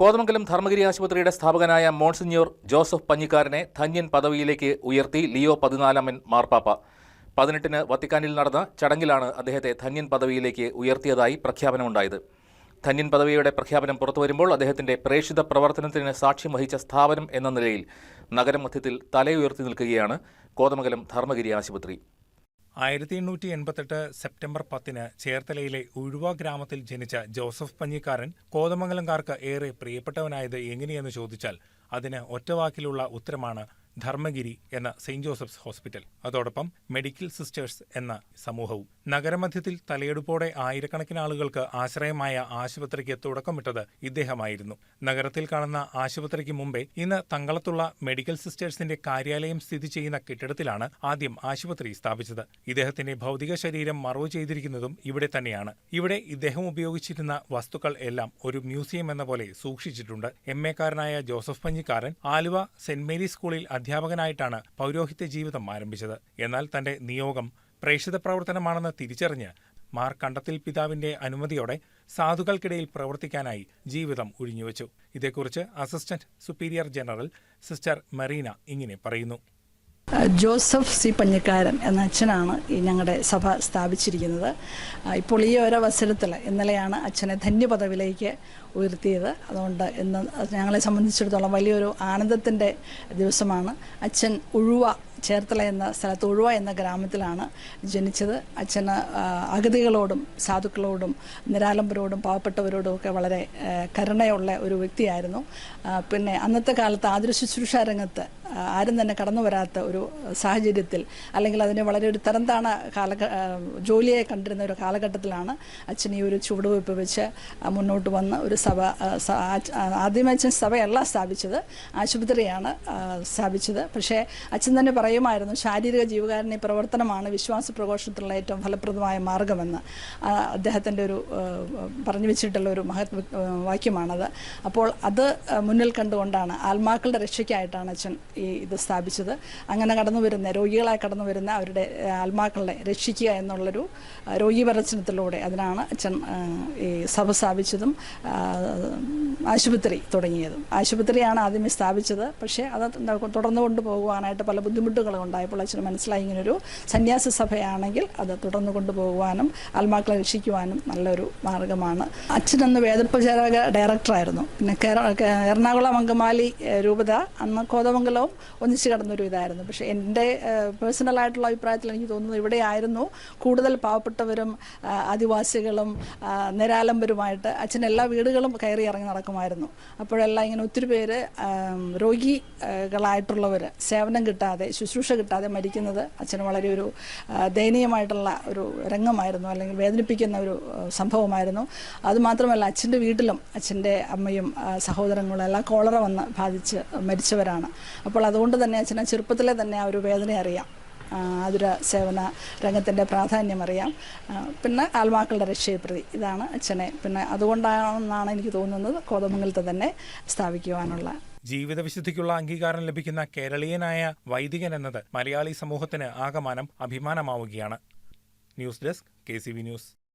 കോതമംഗലം ധർമ്മഗിരി ആശുപത്രിയുടെ സ്ഥാപകനായ monsignor Joseph പഞ്ഞിക്കാരനെ ധന്യൻ പദവിയിലേക്ക് ഉയർത്തി ലിയോ പതിനാലാമൻ മാർപ്പാപ്പ. പതിനെട്ടിന് വത്തിക്കാനിൽ നടന്ന ചടങ്ങിലാണ് അദ്ദേഹത്തെ ധന്യൻ പദവിയിലേക്ക് ഉയർത്തിയതായി പ്രഖ്യാപനമുണ്ടായത്. ധന്യൻ പദവിയുടെ പ്രഖ്യാപനം പുറത്തു വരുമ്പോൾ അദ്ദേഹത്തിന്റെ പ്രേക്ഷിത പ്രവർത്തനത്തിന് സാക്ഷ്യം വഹിച്ച സ്ഥാപനം എന്ന നിലയിൽ നഗരമധ്യത്തിൽ തലയുയർത്തി നിൽക്കുകയാണ് കോതമംഗലം ധർമ്മഗിരി ആശുപത്രി. ആയിരത്തി എണ്ണൂറ്റി എൺപത്തെട്ട് സെപ്റ്റംബർ പത്തിന് ചേർത്തലയിലെ ഉഴുവ ഗ്രാമത്തിൽ ജനിച്ച ജോസഫ് പഞ്ഞിക്കാരൻ കോതമംഗലംകാർക്ക് ഏറെ പ്രിയപ്പെട്ടവനായത് എങ്ങനെയെന്ന് ചോദിച്ചാൽ അതിന് ഒറ്റവാക്കിലുള്ള ഉത്തരമാണ് ധർമ്മഗിരി എന്ന സെയിന്റ് ജോസഫ്സ് ഹോസ്പിറ്റൽ. അതോടൊപ്പം മെഡിക്കൽ സിസ്റ്റേഴ്സ് എന്ന സമൂഹവും. നഗരമധ്യത്തിൽ തലയെടുപ്പോടെ ആയിരക്കണക്കിന് ആളുകൾക്ക് ആശ്രയമായ ആശുപത്രിക്ക് തുടക്കമിട്ടത് ഇദ്ദേഹമായിരുന്നു. നഗരത്തിൽ കാണുന്ന ആശുപത്രിക്ക് മുമ്പേ ഇന്ന് തങ്കളത്തുള്ള മെഡിക്കൽ സിസ്റ്റേഴ്സിന്റെ കാര്യാലയം സ്ഥിതി ചെയ്യുന്ന കെട്ടിടത്തിലാണ് ആദ്യം ആശുപത്രി സ്ഥാപിച്ചത്. ഇദ്ദേഹത്തിന്റെ ഭൗതിക ശരീരം മറവ് ചെയ്തിരിക്കുന്നതും ഇവിടെ തന്നെയാണ്. ഇവിടെ ഇദ്ദേഹം ഉപയോഗിച്ചിരുന്ന വസ്തുക്കൾ എല്ലാം ഒരു മ്യൂസിയം എന്ന പോലെ സൂക്ഷിച്ചിട്ടുണ്ട്. M എക്കാരനായ Joseph Panjikaran Aluva Saint Mary സ്കൂളിൽ അധ്യാപകനായിട്ടാണ് പൗരോഹിത്യ ജീവിതം ആരംഭിച്ചത്. എന്നാൽ തന്റെ നിയോഗം പ്രേക്ഷിത പ്രവർത്തനമാണെന്ന് തിരിച്ചറിഞ്ഞ് മാർ കണ്ടത്തിൽ പിതാവിന്റെ അനുമതിയോടെ സാധുക്കൾക്കിടയിൽ പ്രവർത്തിക്കാനായി ജീവിതം ഒഴിഞ്ഞുവെച്ചു ഇതേക്കുറിച്ച് assistant superior general sister Merina ഇങ്ങനെ പറയുന്നു. Joseph C. പഞ്ഞക്കാരൻ എന്ന അച്ഛനാണ് ഈ ഞങ്ങളുടെ സഭ സ്ഥാപിച്ചിരിക്കുന്നത്. ഇപ്പോൾ ഈ ഒരു അവസരത്തിൽ ഇന്നലെയാണ് അച്ഛനെ ധന്യപദവിലേക്ക് ഉയർത്തിയത്. അതുകൊണ്ട് ഇന്ന് ഞങ്ങളെ സംബന്ധിച്ചിടത്തോളം വലിയൊരു ആനന്ദത്തിന്റെ ദിവസമാണ്. അച്ഛൻ ഉഴുവ ചേർത്തല എന്ന സ്ഥലത്ത് ഒഴുവ എന്ന ഗ്രാമത്തിലാണ് ജനിച്ചത്. അച്ഛന് അഗതികളോടും സാധുക്കളോടും നിരാലംബരോടും പാവപ്പെട്ടവരോടും ഒക്കെ വളരെ കരുണയുള്ള ഒരു വ്യക്തിയായിരുന്നു. പിന്നെ അന്നത്തെ കാലത്ത് ആതുര രംഗത്ത് ആരും തന്നെ കടന്നു വരാത്ത ഒരു സാഹചര്യത്തിൽ അല്ലെങ്കിൽ അതിനെ വളരെ ഒരു തരംതാണ കാല ജോലിയെ കണ്ടിരുന്ന ഒരു കാലഘട്ടത്തിലാണ് അച്ഛൻ ഈ ഒരു ചുവടുവയ്പ് വെച്ച് മുന്നോട്ട് വന്ന് ഒരു സഭ ആദ്യമേ അച്ഛൻ സഭയല്ല സ്ഥാപിച്ചത് ആശുപത്രിയാണ് സ്ഥാപിച്ചത്. പക്ഷേ അച്ഛൻ തന്നെ പറയുമായിരുന്നു ശാരീരിക ജീവകാരുണ്യ പ്രവർത്തനമാണ് വിശ്വാസ പ്രഘോഷത്തിലുള്ള ഏറ്റവും ഫലപ്രദമായ മാർഗമെന്ന്. അദ്ദേഹത്തിന്റെ ഒരു പറഞ്ഞു വെച്ചിട്ടുള്ള ഒരു മഹത് വാക്യമാണത്. അപ്പോൾ അത് മുന്നിൽ കണ്ടുകൊണ്ടാണ് ആത്മാക്കളുടെ രക്ഷയ്ക്കായിട്ടാണ് അച്ഛൻ ഈ ഇത് സ്ഥാപിച്ചത്. അങ്ങനെ കടന്നു വരുന്ന രോഗികളായി കടന്നു വരുന്ന അവരുടെ ആത്മാക്കളെ രക്ഷിക്കുക എന്നുള്ളൊരു രോഗി പ്രദർശനത്തിലൂടെ അതിനാണ് അച്ഛൻ ഈ സഭ സ്ഥാപിച്ചതും ആശുപത്രി തുടങ്ങിയതും. ആശുപത്രിയാണ് ആദ്യമേ സ്ഥാപിച്ചത്. പക്ഷേ അത് തുടർന്നു കൊണ്ടുപോകുവാനായിട്ട് പല ബുദ്ധിമുട്ടുകളും ഉണ്ടായപ്പോൾ അച്ഛന് മനസ്സിലായി ഇങ്ങനൊരു സന്യാസ സഭയാണെങ്കിൽ അത് തുടർന്നു കൊണ്ടുപോകുവാനും ആത്മാക്കളെ രക്ഷിക്കുവാനും നല്ലൊരു മാർഗമാണ്. അച്ഛനെന്ന് വേദപ്രചാരക ഡയറക്ടറായിരുന്നു. പിന്നെ എറണാകുളം അങ്കമാലി രൂപത അന്ന് കോതമംഗലവും ഒന്നിച്ച് കടന്നൊരു ഇതായിരുന്നു. പക്ഷേ എന്റെ പേഴ്സണലായിട്ടുള്ള അഭിപ്രായത്തിൽ എനിക്ക് തോന്നുന്നു ഇവിടെയായിരുന്നു കൂടുതൽ പാവപ്പെട്ടവരും ആദിവാസികളും നിരാലംബരുമായിട്ട് അച്ഛൻ എല്ലാ വീടുകളും കയറി ഇറങ്ങി നടക്കുമായിരുന്നു. അപ്പോഴെല്ലാം ഇങ്ങനെ ഒത്തിരി പേര് രോഗികളായിട്ടുള്ളവർ സേവനം കിട്ടാതെ ശുശ്രൂഷ കിട്ടാതെ മരിക്കുന്നത് അച്ഛന് വളരെ ഒരു ദയനീയമായിട്ടുള്ള ഒരു രംഗമായിരുന്നു അല്ലെങ്കിൽ വേദനിപ്പിക്കുന്ന ഒരു സംഭവമായിരുന്നു. അതുമാത്രമല്ല അച്ഛന്റെ വീട്ടിലും അച്ഛന്റെ അമ്മയും സഹോദരങ്ങളും എല്ലാം കോളറ വന്ന് ബാധിച്ച് മരിച്ചവരാണ്. അപ്പോൾ അതുകൊണ്ട് തന്നെ അച്ഛനെ ചെറുപ്പത്തിലെ തന്നെ ആ ഒരു വേദന അറിയാം. ആതുര സേവന രംഗത്തിന്റെ പ്രാധാന്യം അറിയാം. പിന്നെ ആത്മാക്കളുടെ രക്ഷയപ്രതി ഇതാണ് അച്ഛനെ. പിന്നെ അതുകൊണ്ടാണെന്നാണ് എനിക്ക് തോന്നുന്നത് കോതമംഗലത്ത് തന്നെ സ്ഥാപിക്കുവാനുള്ള. ജീവിത വിശുദ്ധിക്കുള്ള അംഗീകാരം ലഭിക്കുന്ന കേരളീയനായ വൈദികൻ എന്നത് മലയാളി സമൂഹത്തിന് ആകമാനം അഭിമാനമാവുകയാണ്. News desk K News.